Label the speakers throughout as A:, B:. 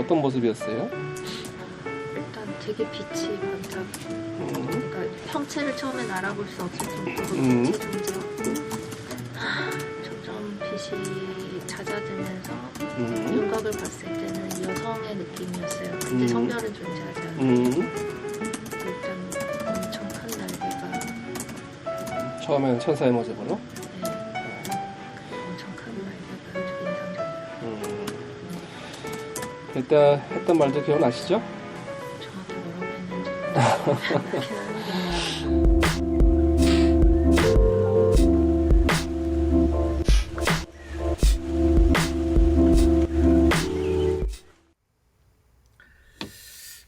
A: 어떤 모습이었어요?
B: 일단 되게 빛이 반짝.
A: 음,
B: 그러니까 형체를 처음엔 알아볼 수 없을 정도로
A: 음.
B: 점점 빛이 잦아들면서
A: 음,
B: 윤곽을 봤을 때는 여성의 느낌이었어요. 근데
A: 음.
B: 성별은 존재하지 않아요.
A: 음.
B: 일단 엄청 큰 날개가
A: 처음에는 천사의 모습으로. 일단 했던 말도 기억나시죠?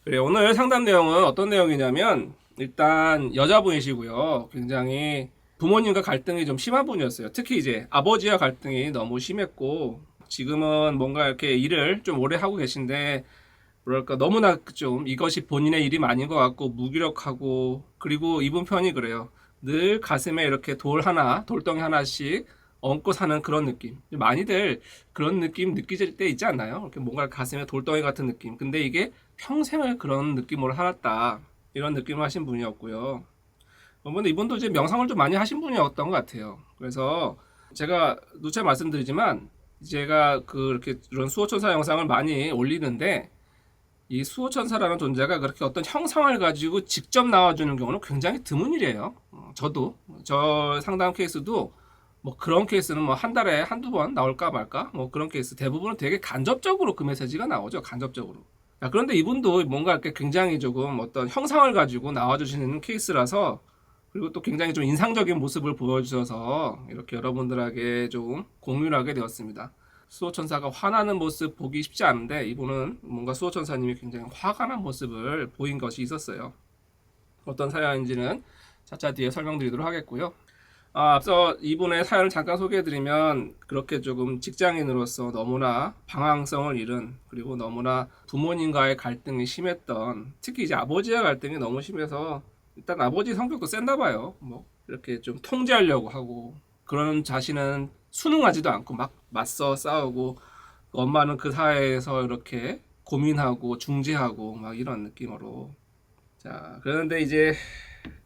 A: 그래 오늘 상담 내용은 어떤 내용이냐면 일단 여자분이시고요. 굉장히 부모님과 갈등이 좀 심한 분이었어요. 특히 이제 아버지와 갈등이 너무 심했고 지금은 뭔가 이렇게 일을 좀 오래 하고 계신데 뭐랄까 너무나 좀 이것이 본인의 일이 아닌 것 같고 무기력하고 그리고 이분 편이 그래요. 늘 가슴에 이렇게 돌 하나 돌덩이 하나씩 얹고 사는 그런 느낌. 많이들 그런 느낌 느끼실 때 있지 않나요? 이렇게 뭔가 가슴에 돌덩이 같은 느낌. 근데 이게 평생을 그런 느낌으로 살았다. 이런 느낌을 하신 분이었고요. 어, 근데 이분도 이제 명상을 좀 많이 하신 분이었던 것 같아요. 그래서 제가 누차 말씀드리지만 제가 그 이렇게 이런 수호천사 영상을 많이 올리는데 이 수호천사라는 존재가 그렇게 어떤 형상을 가지고 직접 나와주는 경우는 굉장히 드문 일이에요. 어, 저도 저 상담 케이스도 뭐 그런 케이스는 뭐 한 달에 한두 번 나올까 말까 뭐 그런 케이스 대부분은 되게 간접적으로 그 메시지가 나오죠. 간접적으로. 자, 그런데 이분도 뭔가 이렇게 굉장히 조금 어떤 형상을 가지고 나와주시는 케이스라서 그리고 또 굉장히 좀 인상적인 모습을 보여주셔서 이렇게 여러분들에게 좀 공유를 하게 되었습니다. 수호천사가 화나는 모습 보기 쉽지 않은데 이분은 뭔가 수호천사님이 굉장히 화가 난 모습을 보인 것이 있었어요. 어떤 사연인지는 차차 뒤에 설명드리도록 하겠고요. 아, 앞서 이분의 사연을 잠깐 소개해드리면 그렇게 조금 직장인으로서 너무나 방황성을 잃은 그리고 너무나 부모님과의 갈등이 심했던 특히 이제 아버지와 갈등이 너무 심해서 일단 아버지 성격도 센다 봐요. 뭐 이렇게 좀 통제하려고 하고 그런 자신은 순응하지도 않고 막 맞서 싸우고 엄마는 그 사회에서 이렇게 고민하고 중재하고 막 이런 느낌으로 자 그런데 이제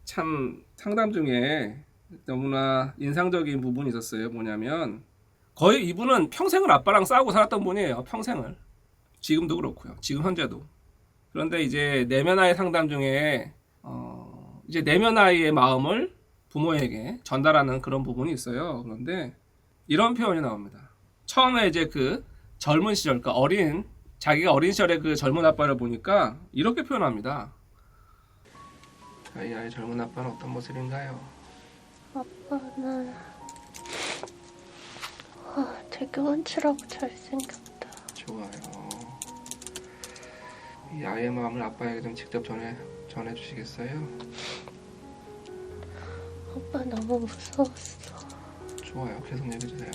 A: 참 상담 중에 너무나 인상적인 부분이 있었어요. 뭐냐면 거의 이분은 평생을 아빠랑 싸우고 살았던 분이에요. 평생을. 지금도 그렇고요. 지금 현재도. 그런데 이제 내면아이 상담 중에 어, 이제 내면 아이의 마음을 부모에게 전달하는 그런 부분이 있어요. 그런데 이런 표현이 나옵니다. 처음에 이제 그 젊은 시절, 그러니까 어린 자기가 어린 시절의 그 젊은 아빠를 보니까 이렇게 표현합니다. 이 아이 젊은 아빠는 어떤 모습인가요?
B: 아빠는 와, 되게 훤칠하고 잘생겼다.
A: 좋아요. 이 아이의 마음을 아빠에게 좀 직접 전해 전해 주시겠어요?
B: 아빠 너무 무서웠어.
A: 좋아요. 계속 얘기해 주세요.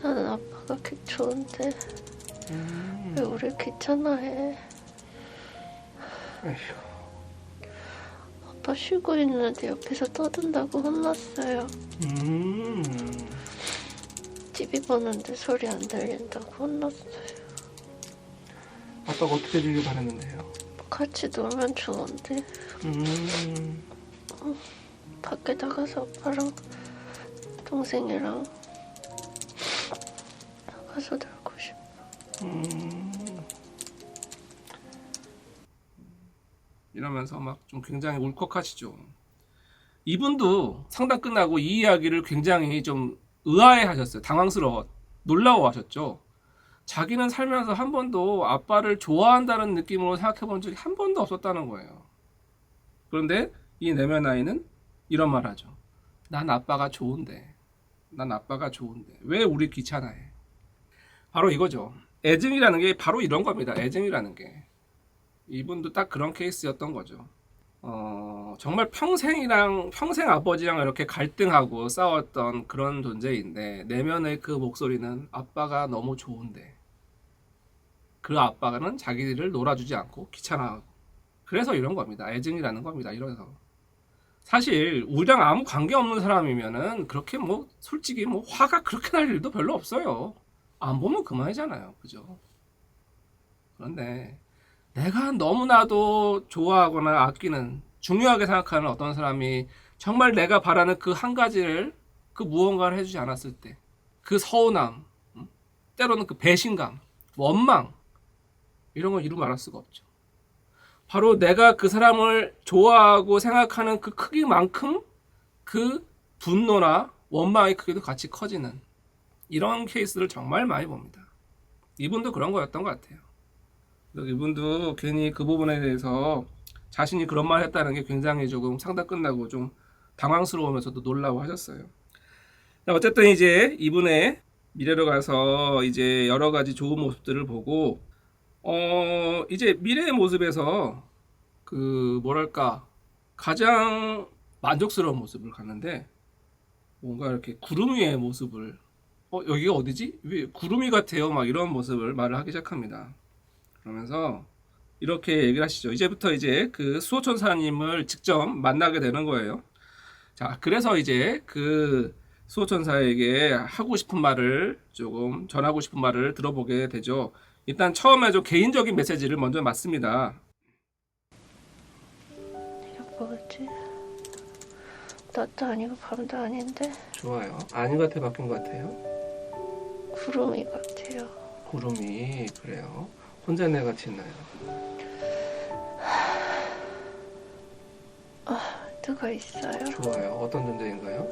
B: 나는 아빠가 그 좋은데
A: 음.
B: 왜 우리 귀찮아해?
A: 에휴.
B: 아빠 쉬고 있는데 옆에서 떠든다고 혼났어요.
A: 음.
B: TV 보는데 소리 안 들린다고 혼났어요.
A: 아빠가 어떻게 주길 바랬는데요?
B: 같이 놀면 좋은데
A: 음.
B: 밖에 나가서 아빠랑 동생이랑 나가서 놀고 싶어.
A: 음. 이러면서 막 좀 굉장히 울컥하시죠. 이분도 상담 끝나고 이 이야기를 굉장히 좀 의아해 하셨어요. 당황스러워, 놀라워 하셨죠. 자기는 살면서 한 번도 아빠를 좋아한다는 느낌으로 생각해 본 적이 한 번도 없었다는 거예요. 그런데 이 내면 아이는 이런 말 하죠. 난 아빠가 좋은데. 난 아빠가 좋은데. 왜 우리 귀찮아해? 바로 이거죠. 애증이라는 게 바로 이런 겁니다. 애증이라는 게. 이분도 딱 그런 케이스였던 거죠. 어, 정말 평생이랑, 평생 아버지랑 이렇게 갈등하고 싸웠던 그런 존재인데, 내면의 그 목소리는 아빠가 너무 좋은데, 그 아빠는 자기를 놀아주지 않고 귀찮아하고. 그래서 이런 겁니다. 애증이라는 겁니다. 이래서. 사실, 우리랑 아무 관계없는 사람이면은, 그렇게 뭐, 솔직히 뭐, 화가 그렇게 날 일도 별로 없어요. 안 보면 그만이잖아요. 그죠? 그런데 내가 너무나도 좋아하거나 아끼는 중요하게 생각하는 어떤 사람이 정말 내가 바라는 그 한 가지를 그 무언가를 해주지 않았을 때 그 서운함 음? 때로는 그 배신감 원망 이런 걸 이루 말할 수가 없죠 바로 내가 그 사람을 좋아하고 생각하는 그 크기만큼 그 분노나 원망의 크기도 같이 커지는 이런 케이스를 정말 많이 봅니다. 이분도 그런 거였던 것 같아요. 이분도 괜히 그 부분에 대해서 자신이 그런 말 했다는 게 굉장히 조금 상담 끝나고 좀 당황스러우면서도 놀라워 하셨어요. 자, 어쨌든 이제 이분의 미래로 가서 이제 여러 가지 좋은 모습들을 보고 어 이제 미래의 모습에서 그 뭐랄까 가장 만족스러운 모습을 갖는데 뭔가 이렇게 구름 위의 모습을 어 여기가 어디지? 왜 구름 위 같아요? 막 이런 모습을 말을 하기 시작합니다. 그러면서 이렇게 얘기를 하시죠. 이제부터 이제 그 수호천사님을 직접 만나게 되는 거예요. 자, 그래서 이제 그 수호천사에게 하고 싶은 말을 조금 전하고 싶은 말을 들어보게 되죠. 일단 처음에 좀 개인적인 메시지를 먼저 맞습니다.
B: 뭐지? 낮도 아니고 밤도 아닌데
A: 좋아요. 아닌 것 같아 바뀐 것 같아요.
B: 구름이 같아요.
A: 구름이 그래요. 혼자 내 같이 있나요?
B: 누가 있어요?
A: 좋아요. 어떤 존재인가요?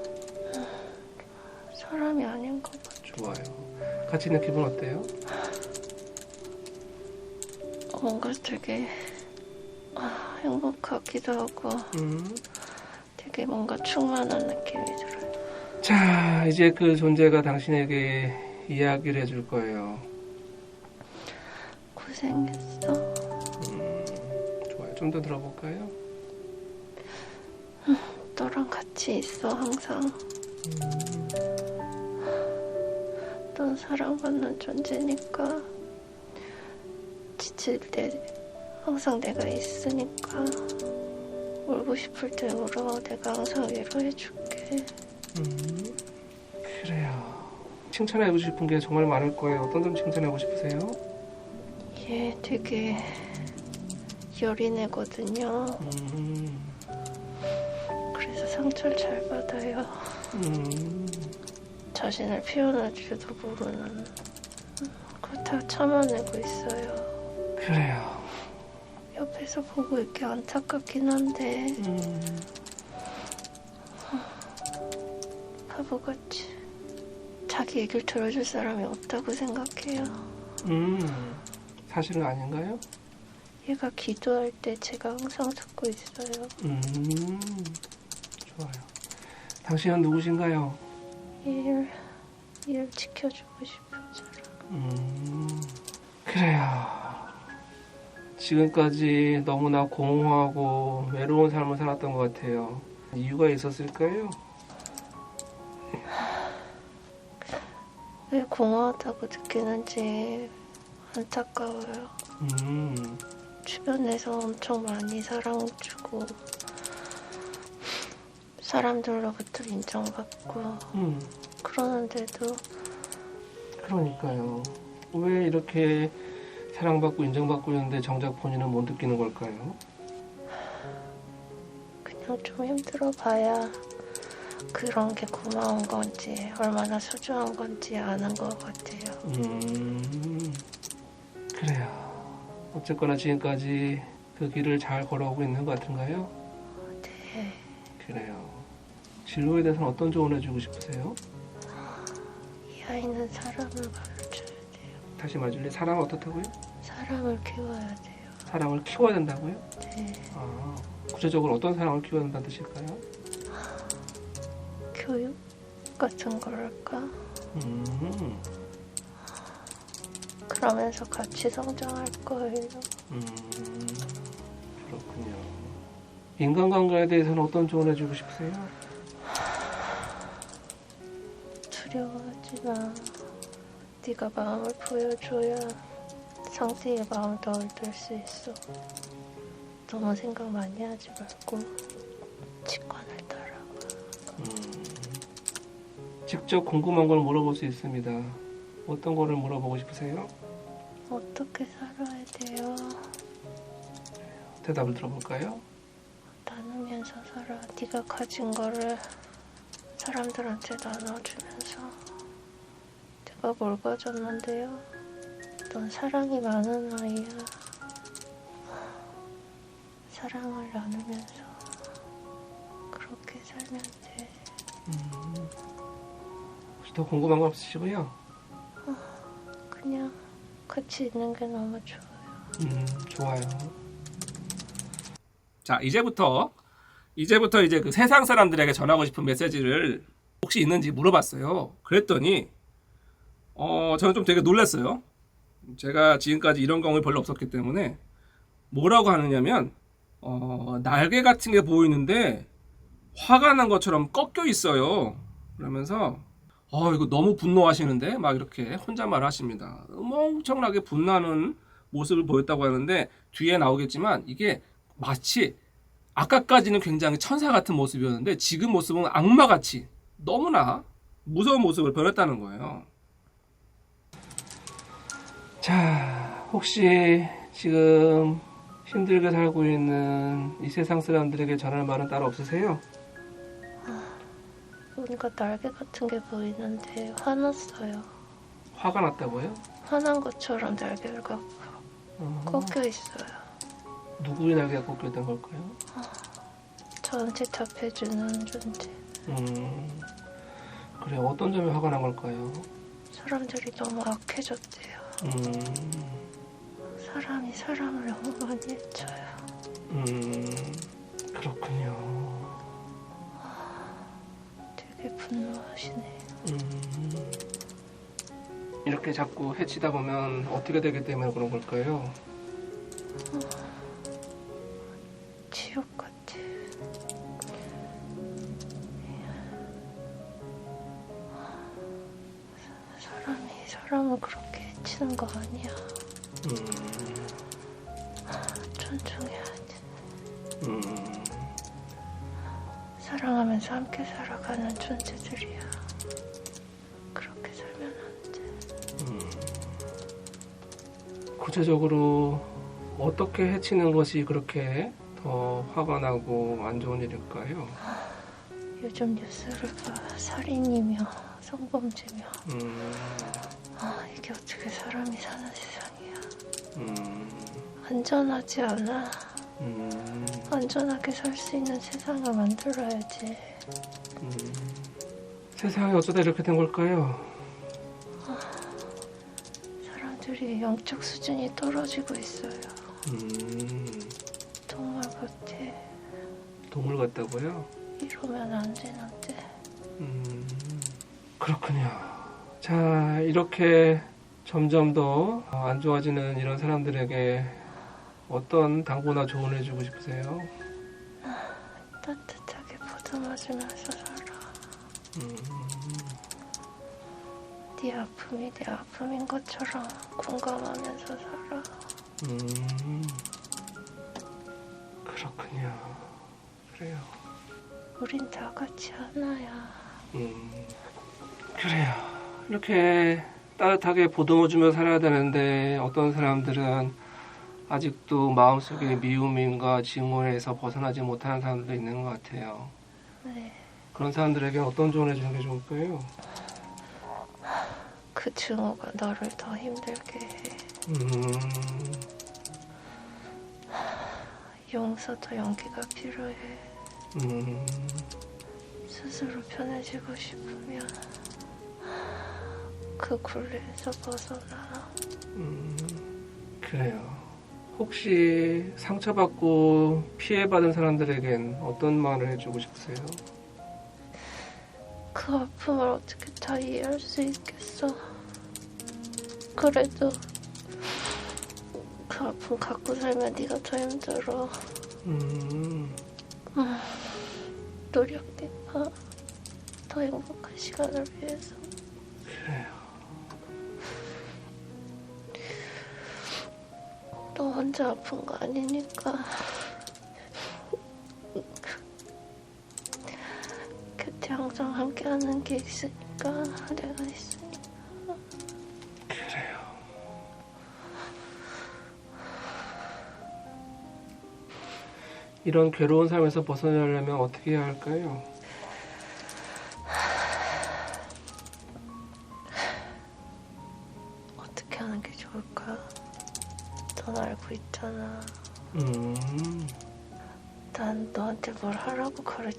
B: 사람이 아닌 것 같아.
A: 좋아요. 같이 있는 기분 어때요?
B: 뭔가 되게 아, 행복하기도 하고
A: 음.
B: 되게 뭔가 충만한 느낌이 들어요.
A: 자, 이제 그 존재가 당신에게 이야기를 해줄 거예요.
B: 고생했어.
A: 음, 좋아요. 좀 더 들어볼까요?
B: 너랑 같이 있어 항상. 넌 사랑받는 존재니까 지칠 때 항상 내가 있으니까 울고 싶을 때 울어 내가 항상 위로해줄게
A: 음, 그래요. 칭찬해주고 싶은 게 정말 많을 거예요. 어떤 점 칭찬하고 싶으세요?
B: 얘 되게 여린애거든요
A: 음,
B: 그래서 상처를 잘 받아요
A: 음,
B: 자신을 표현할 줄도 모르는 그거 다 참아내고 있어요
A: 그래요.
B: 옆에서 보고 있기 안타깝긴 한데
A: 음,
B: 바보같이 자기 얘기를 들어줄 사람이 없다고 생각해요.
A: 음, 사실은 아닌가요?
B: 얘가 기도할 때 제가 항상 듣고 있어요.
A: 음, 좋아요. 당신은 누구신가요?
B: 얘를, 얘를 지켜주고 싶은 사람.
A: 음, 그래요. 지금까지 너무나 공허하고 외로운 삶을 살았던 것 같아요. 이유가 있었을까요?
B: 왜 공허하다고 느끼는지 안타까워요.
A: 음,
B: 주변에서 엄청 많이 사랑 주고 사람들로부터 인정받고
A: 음,
B: 그러는데도
A: 그러니까요. 왜 이렇게 사랑받고 인정받고 있는데 정작 본인은 못 느끼는 걸까요?
B: 그냥 좀 힘들어 봐야 그런 게 고마운 건지 얼마나 소중한 건지 아는 것 같아요.
A: 음, 그래요. 어쨌거나 지금까지 그 길을 잘 걸어오고 있는 것 같은가요?
B: 네,
A: 그래요. 진로에 대해서는 어떤 조언을 주고 싶으세요?
B: 이 아이는 사람을 가르쳐야 돼요.
A: 다시 말줄래 사람은 어떻다고요?
B: 사람을 키워야 돼요.
A: 사람을 키워야 된다고요?
B: 네,
A: 아, 구체적으로 어떤 사람을 키워야 된다는 뜻일까요?
B: 교육 같은 거랄까?
A: 음,
B: 그러면서 같이 성장할 거예요.
A: 음, 그렇군요. 인간관계에 대해서는 어떤 조언을 주고 싶으세요?
B: 두려워하지 마. 네가 마음을 보여줘야 상대의 마음도 얻을 수 있어. 너무 생각 많이 하지 말고 직관을 따라가.
A: 음, 직접 궁금한 걸 물어볼 수 있습니다. 어떤 거를 물어보고 싶으세요?
B: 어떻게 살아야 돼요?
A: 대답을 들어볼까요?
B: 나누면서 살아. 네가 가진 거를 사람들한테 나눠주면서 내가 뭘 가졌는데요? 넌 사랑이 많은 아이야. 사랑을 나누면서 그렇게 살면 돼.
A: 음, 혹시 더 궁금한 거 없으시고요?
B: 그냥 같이 있는 게 너무 좋아요.
A: 음, 좋아요. 자, 이제부터 이제부터 이제 그 세상 사람들에게 전하고 싶은 메시지를 혹시 있는지 물어봤어요. 그랬더니 어, 저는 좀 되게 놀랐어요. 제가 지금까지 이런 경험이 별로 없었기 때문에 뭐라고 하느냐면 어, 날개 같은 게 보이는데 화가 난 것처럼 꺾여 있어요. 그러면서 어 이거 너무 분노하시는데 막 이렇게 혼잣말 하십니다. 뭐 엄청나게 분나는 모습을 보였다고 하는데 뒤에 나오겠지만 이게 마치 아까까지는 굉장히 천사 같은 모습이었는데 지금 모습은 악마같이 너무나 무서운 모습을 변했다는 거예요. 자, 혹시 지금 힘들게 살고 있는 이 세상 사람들에게 전할 말은 따로 없으세요?
B: 뭔가 날개 같은 게 보이는데 화났어요.
A: 화가 났다고요?
B: 화난 것처럼 날개가
A: 어,
B: 꺾여 있어요.
A: 누구의 날개가 꺾였던 걸까요?
B: 저한테 답해주는 존재.
A: 음, 그래 어떤 점이 화가 난 걸까요?
B: 사람들이 너무 악해졌대요.
A: 음,
B: 사람이 사람을 너무 많이 해쳐요.
A: 음, 그렇군요.
B: 되게 분노하시네요.
A: 음, 이렇게 자꾸 해치다 보면 어떻게 되기 때문에 그런 걸까요?
B: 지옥 같아. 사람이 사람을 그렇게 해 치는 거 아니야.
A: 음,
B: 존중해야지.
A: 음,
B: 사랑하면서 함께 살아가는 존재들이야. 그렇게 살면 안 돼.
A: 음. 구체적으로 어떻게 해치는 것이 그렇게 더 화가 나고 안 좋은 일일까요?
B: 요즘 뉴스를 봐. 살인이며 성범죄며
A: 음,
B: 아, 이게 어떻게 사람이 사는 세상이야.
A: 음,
B: 안전하지 않아.
A: 음,
B: 안전하게 살 수 있는 세상을 만들어야지.
A: 음. 세상이 어쩌다 이렇게 된 걸까요?
B: 사람들이 영적 수준이 떨어지고 있어요.
A: 음,
B: 동물 같아.
A: 동물 같다고요?
B: 이러면 안 되는데.
A: 음, 그렇군요. 자, 이렇게 점점 더 안 좋아지는 이런 사람들에게 어떤 당부나 조언을 해주고 싶으세요?
B: 따뜻하게 보듬어주면서 살아.
A: 음,
B: 네 아픔이 내 아픔인 것처럼 공감하면서 살아.
A: 음, 그렇군요. 그래요.
B: 우린 다 같이 하나야.
A: 음, 그래요. 이렇게 따뜻하게 보듬어 주며 살아야 되는데 어떤 사람들은 아직도 마음속에 미움인가 증오에서 벗어나지 못하는 사람들도 있는 것 같아요.
B: 네.
A: 그런 사람들에게 어떤 조언을 해주는 게 좋을까요?
B: 그 증오가 너를 더 힘들게 해.
A: 음,
B: 용서도 용기가 필요해.
A: 음,
B: 스스로 편해지고 싶으면 그 굴레에서 벗어나.
A: 음, 그래요. 혹시 상처받고 피해받은 사람들에겐 어떤 말을 해주고 싶으세요?
B: 그 아픔을 어떻게 다 이해할 수 있겠어. 그래도 그 아픔 갖고 살면 네가 더 힘들어.
A: 음,
B: 노력해봐. 더 행복한 시간을 위해서.
A: 그래요.
B: 혼자 아픈 거 아니니까. 그때 항상 함께하는 게 있으니까? 내가 있으니까?
A: 그래요. 이런 괴로운 삶에서 벗어나려면 어떻게 해야 할까요?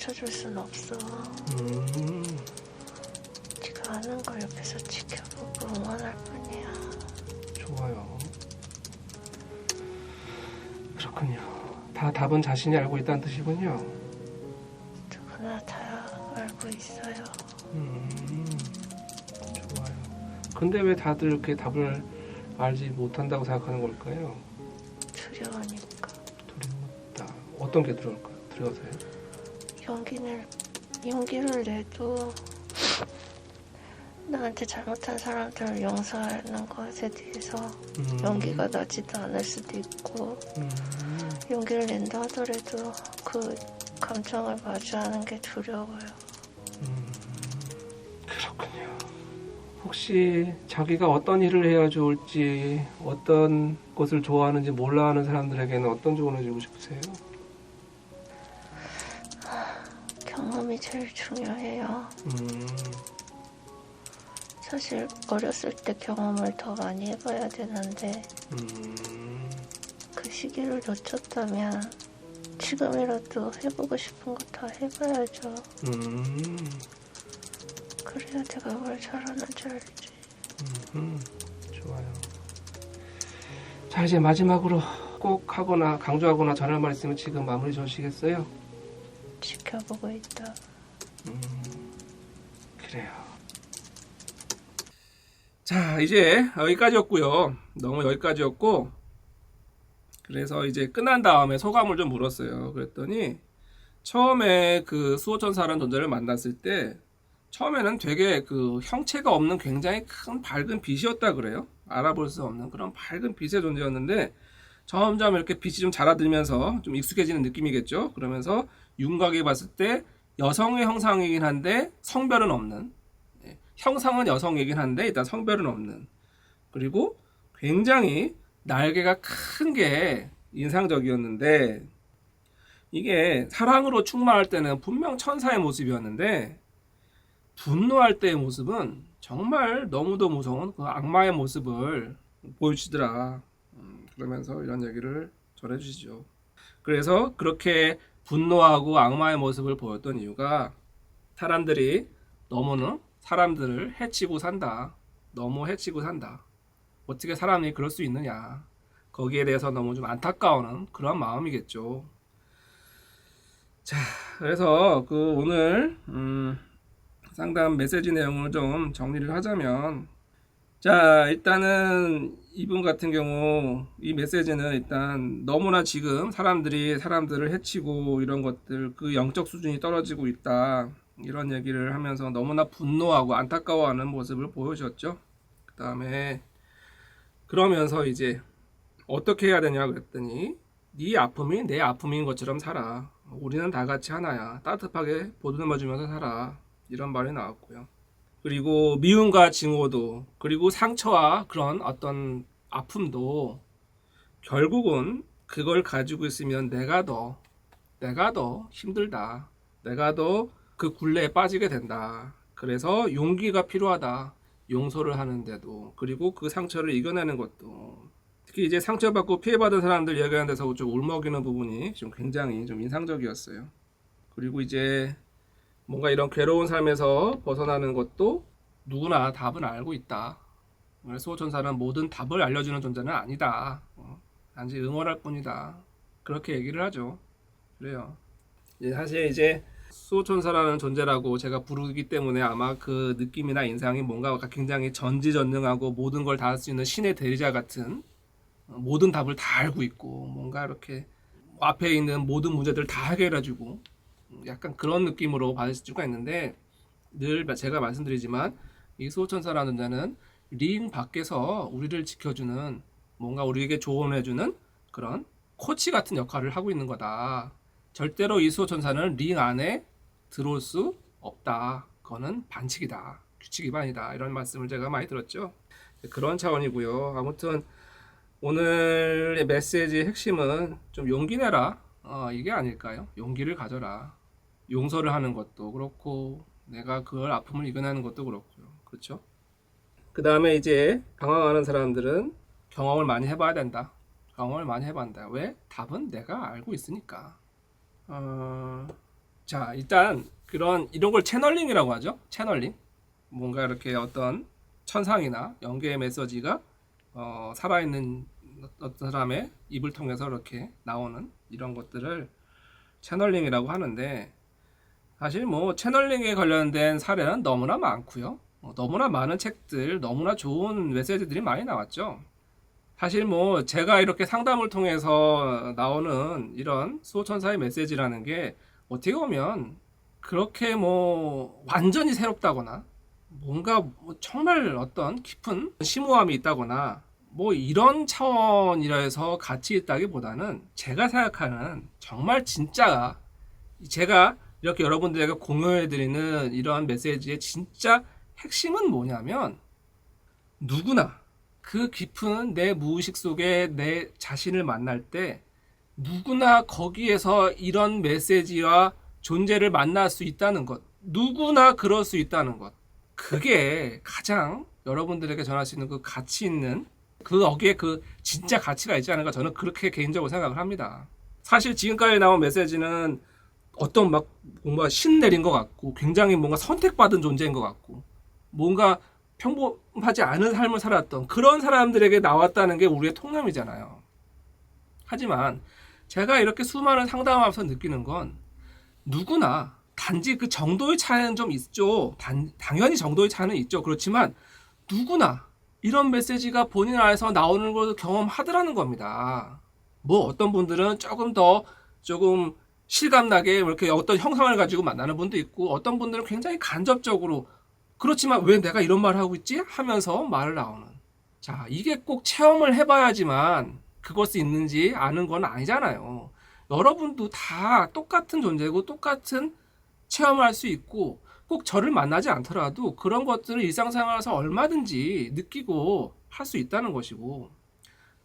B: 고 가르쳐 줄 순 없어.
A: 음,
B: 네가 하는 걸 옆에서 지켜보고 응원할 뿐이야.
A: 좋아요. 그렇군요. 다 답은 자신이 알고 있다는 뜻이군요.
B: 누구나 다 알고 있어요.
A: 음, 좋아요. 근데 왜 다들 이렇게 답을 알지 못한다고 생각하는 걸까요?
B: 두려우니까.
A: 두렵다. 어떤 게 두려울까요? 두려워서요?
B: 용기를 용기를 내도 나한테 잘못한 사람들을 용서하는 것에 대해서
A: 음,
B: 용기가 나지도 않을 수도 있고
A: 음,
B: 용기를 낸다 하더라도 그 감정을 마주하는 게 두려워요.
A: 음, 그렇군요. 혹시 자기가 어떤 일을 해야 좋을지, 어떤 것을 좋아하는지 몰라 하는 사람들에게는 어떤 조언을 주고 싶으세요?
B: 경험이 제일 중요해요.
A: 음,
B: 사실 어렸을 때 경험을 더 많이 해봐야 되는데
A: 음,
B: 그 시기를 놓쳤다면 지금이라도 해보고 싶은 거 다 해봐야죠.
A: 음,
B: 그래야 내가 뭘 잘하는지 알지.
A: 음, 좋아요. 자, 이제 마지막으로 꼭 하거나 강조하거나 전할 말 있으면 지금 마무리 주시겠어요?
B: 지켜보고 있다.
A: 음, 그래요. 자, 이제 여기까지였고요. 너무 여기까지였고, 그래서 이제 끝난 다음에 소감을 좀 물었어요. 그랬더니 처음에 그 수호천사라는 존재를 만났을 때 처음에는 되게 그 형체가 없는 굉장히 큰 밝은 빛이었다 그래요. 알아볼 수 없는 그런 밝은 빛의 존재였는데 점점 이렇게 빛이 좀 자라들면서 좀 익숙해지는 느낌이겠죠. 그러면서 윤곽에 봤을 때 여성의 형상이긴 한데 성별은 없는 예, 형상은 여성이긴 한데 일단 성별은 없는 그리고 굉장히 날개가 큰 게 인상적이었는데 이게 사랑으로 충만할 때는 분명 천사의 모습이었는데 분노할 때의 모습은 정말 너무도 무서운 그 악마의 모습을 보여주더라. 음, 그러면서 이런 얘기를 전해주시죠. 그래서 그렇게 분노하고 악마의 모습을 보였던 이유가 사람들이 너무는 사람들을 해치고 산다. 너무 해치고 산다. 어떻게 사람이 그럴 수 있느냐. 거기에 대해서 너무 좀 안타까워하는 그런 마음이겠죠. 자, 그래서 그 오늘 음, 상담 메시지 내용을 좀 정리를 하자면 자, 일단은 이분 같은 경우 이 메시지는 일단 너무나 지금 사람들이 사람들을 해치고 이런 것들 그 영적 수준이 떨어지고 있다. 이런 얘기를 하면서 너무나 분노하고 안타까워하는 모습을 보여줬죠. 그 다음에 그러면서 이제 어떻게 해야 되냐 그랬더니 네 아픔이 내 아픔인 것처럼 살아. 우리는 다 같이 하나야. 따뜻하게 보듬어 주면서 살아. 이런 말이 나왔고요. 그리고 미움과 증오도 그리고 상처와 그런 어떤 아픔도 결국은 그걸 가지고 있으면 내가 더 내가 더 힘들다. 내가 더 그 굴레에 빠지게 된다. 그래서 용기가 필요하다. 용서를 하는데도 그리고 그 상처를 이겨내는 것도 특히 이제 상처받고 피해받은 사람들 이야기하는 데서 좀 울먹이는 부분이 좀 굉장히 좀 인상적이었어요. 그리고 이제 뭔가 이런 괴로운 삶에서 벗어나는 것도 누구나 답은 알고 있다. 수호 천사는 모든 답을 알려주는 존재는 아니다. 어, 단지 응원할 뿐이다. 그렇게 얘기를 하죠. 그래요. 이제 사실 이제 수호 천사라는 존재라고 제가 부르기 때문에 아마 그 느낌이나 인상이 뭔가 굉장히 전지전능하고 모든 걸 다 할 수 있는 신의 대리자 같은 어, 모든 답을 다 알고 있고 뭔가 이렇게 앞에 있는 모든 문제들을 다 해결해주고 약간 그런 느낌으로 받을 수가 있는데 늘 제가 말씀드리지만 이 수호천사라는 자는 링 밖에서 우리를 지켜주는 뭔가 우리에게 조언해주는 그런 코치 같은 역할을 하고 있는 거다. 절대로 이 수호천사는 링 안에 들어올 수 없다. 그거는 반칙이다. 규칙 위반이다. 이런 말씀을 제가 많이 들었죠. 그런 차원이고요. 아무튼 오늘의 메시지의 핵심은 좀 용기 내라. 어, 이게 아닐까요? 용기를 가져라. 용서를 하는 것도 그렇고 내가 그걸 아픔을 이겨내는 것도 그렇고요. 그렇죠? 그 다음에 이제 방황하는 사람들은 경험을 많이 해봐야 된다. 경험을 많이 해봐야 한다. 왜? 답은 내가 알고 있으니까. 어, 자, 일단 그런 이런 걸 채널링이라고 하죠. 채널링. 뭔가 이렇게 어떤 천상이나 영계의 메시지가 어, 살아있는 어떤 사람의 입을 통해서 이렇게 나오는 이런 것들을 채널링이라고 하는데 사실 뭐 채널링에 관련된 사례는 너무나 많고요. 어, 너무나 많은 책들, 너무나 좋은 메시지들이 많이 나왔죠. 사실 뭐 제가 이렇게 상담을 통해서 나오는 이런 수호천사의 메시지라는 게 어떻게 보면 그렇게 뭐 완전히 새롭다거나 뭔가 뭐 정말 어떤 깊은 심오함이 있다거나 뭐 이런 차원이라 해서 가치 있다기보다는 제가 생각하는 정말 진짜 제가 이렇게 여러분들에게 공유해드리는 이러한 메시지의 진짜 핵심은 뭐냐면 누구나 그 깊은 내 무의식 속에 내 자신을 만날 때 누구나 거기에서 이런 메시지와 존재를 만날 수 있다는 것. 누구나 그럴 수 있다는 것. 그게 가장 여러분들에게 전할 수 있는 그 가치 있는 그 거기에 그 진짜 가치가 있지 않을까 저는 그렇게 개인적으로 생각을 합니다. 사실 지금까지 나온 메시지는 어떤 막 뭔가 신 내린 것 같고 굉장히 뭔가 선택받은 존재인 것 같고 뭔가 평범하지 않은 삶을 살았던 그런 사람들에게 나왔다는 게 우리의 통념이잖아요. 하지만 제가 이렇게 수많은 상담하면서 느끼는 건 누구나 단지 그 정도의 차이는 좀 있죠. 단, 당연히 정도의 차이는 있죠. 그렇지만 누구나 이런 메시지가 본인 안에서 나오는 걸 경험하더라는 겁니다. 뭐 어떤 분들은 조금 더 조금 실감나게 이렇게 어떤 형상을 가지고 만나는 분도 있고 어떤 분들은 굉장히 간접적으로 그렇지만 왜 내가 이런 말을 하고 있지? 하면서 말을 나오는. 자, 이게 꼭 체험을 해봐야지만 그것이 있는지 아는 건 아니잖아요. 여러분도 다 똑같은 존재고 똑같은 체험을 할 수 있고 꼭 저를 만나지 않더라도 그런 것들을 일상생활에서 얼마든지 느끼고 할 수 있다는 것이고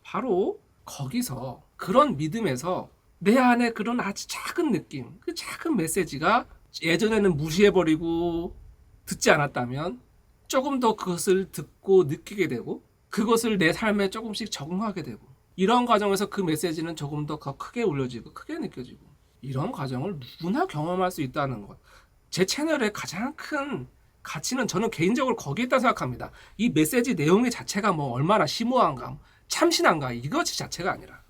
A: 바로 거기서 그런 믿음에서 내 안에 그런 아주 작은 느낌, 그 작은 메시지가 예전에는 무시해버리고 듣지 않았다면 조금 더 그것을 듣고 느끼게 되고 그것을 내 삶에 조금씩 적응하게 되고 이런 과정에서 그 메시지는 조금 더 크게 울려지고 크게 느껴지고 이런 과정을 누구나 경험할 수 있다는 것. 제 채널의 가장 큰 가치는 저는 개인적으로 거기에 있다 생각합니다. 이 메시지 내용의 자체가 뭐 얼마나 심오한가, 참신한가 이것 자체가 아니라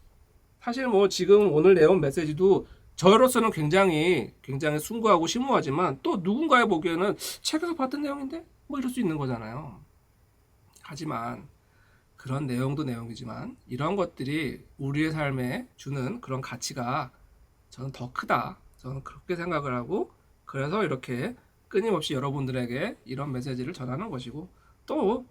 A: 사실 뭐 지금 오늘 내용 메시지도 저로서는 굉장히 굉장히 숭고하고 심오하지만 또 누군가에 보기에는 책에서 봤던 내용인데 뭐 이럴 수 있는 거잖아요. 하지만 그런 내용도 내용이지만 이런 것들이 우리의 삶에 주는 그런 가치가 저는 더 크다. 저는 그렇게 생각을 하고 그래서 이렇게 끊임없이 여러분들에게 이런 메시지를 전하는 것이고 또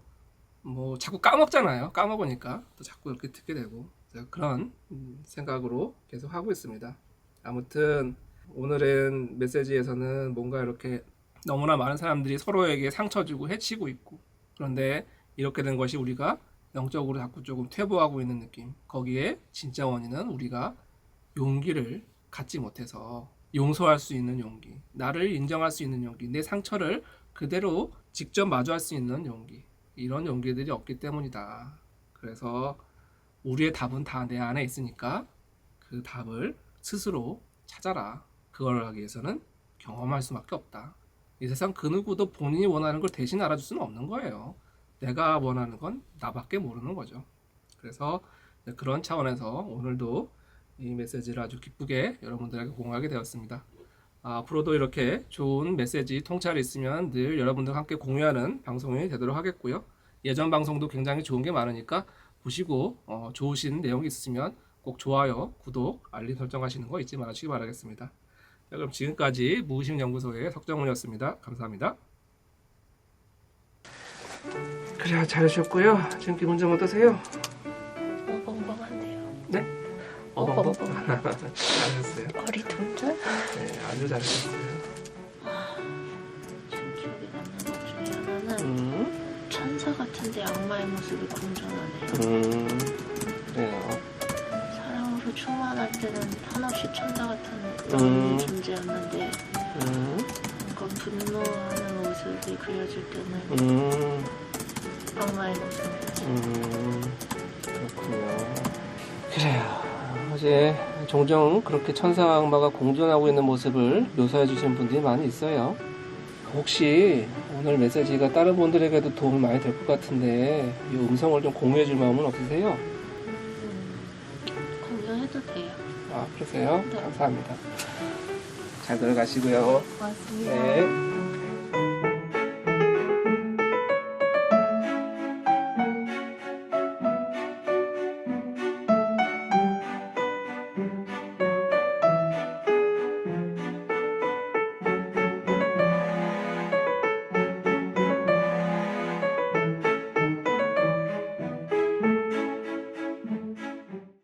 A: 뭐 자꾸 까먹잖아요. 까먹으니까 또 자꾸 이렇게 듣게 되고 그런 음, 생각으로 계속 하고 있습니다. 아무튼 오늘은 메시지에서는 뭔가 이렇게 너무나 많은 사람들이 서로에게 상처 주고 해치고 있고 그런데 이렇게 된 것이 우리가 영적으로 자꾸 조금 퇴보하고 있는 느낌. 거기에 진짜 원인은 우리가 용기를 갖지 못해서 용서할 수 있는 용기, 나를 인정할 수 있는 용기, 내 상처를 그대로 직접 마주할 수 있는 용기, 이런 용기들이 없기 때문이다. 그래서 우리의 답은 다 내 안에 있으니까 그 답을 스스로 찾아라. 그걸 하기 위해서는 경험할 수밖에 없다. 이 세상 그 누구도 본인이 원하는 걸 대신 알아줄 수는 없는 거예요. 내가 원하는 건 나밖에 모르는 거죠. 그래서 그런 차원에서 오늘도 이 메시지를 아주 기쁘게 여러분들에게 공유하게 되었습니다. 아, 앞으로도 이렇게 좋은 메시지 통찰이 있으면 늘 여러분들과 함께 공유하는 방송이 되도록 하겠고요. 예전 방송도 굉장히 좋은 게 많으니까 보시고 어, 좋으신 내용이 있으면 꼭 좋아요, 구독, 알림 설정하시는 거 잊지 말아주시기 바라겠습니다. 자, 그럼 지금까지 무의식연구소의 석정훈이었습니다. 감사합니다. 그래 잘하셨고요. 지금 기분 좀
B: 어떠세요?
A: 네?
B: 어벙벙.
A: 잘하셨어요.
B: 거리 동전?
A: 네, 아주 잘하셨어요.
B: 지금 기억이 남는 것 중에 하나는
A: 음,
B: 천사 같은데 악마의 모습이 공존하네요.
A: 음, 그래요.
B: 사랑으로 충만할 때는 한없이 천사 있던
A: 음.
B: 존재였는데
A: 음,
B: 뭔가 분노하는 모습이 그려질 때는
A: 음,
B: 악마의 모습이에요.
A: 음, 그렇군요. 그래요. 어제 종종 그렇게 천사와 악마가 공존하고 있는 모습을 묘사해 주신 분들이 많이 있어요. 혹시 오늘 메시지가 다른 분들에게도 도움이 많이 될 것 같은데 이 음성을 좀 공유해 줄 마음은 없으세요?
B: 음, 공유해도 돼요.
A: 아, 그러세요?
B: 네.
A: 감사합니다. 잘 들어가시고요.
B: 고맙습니다.
A: 네.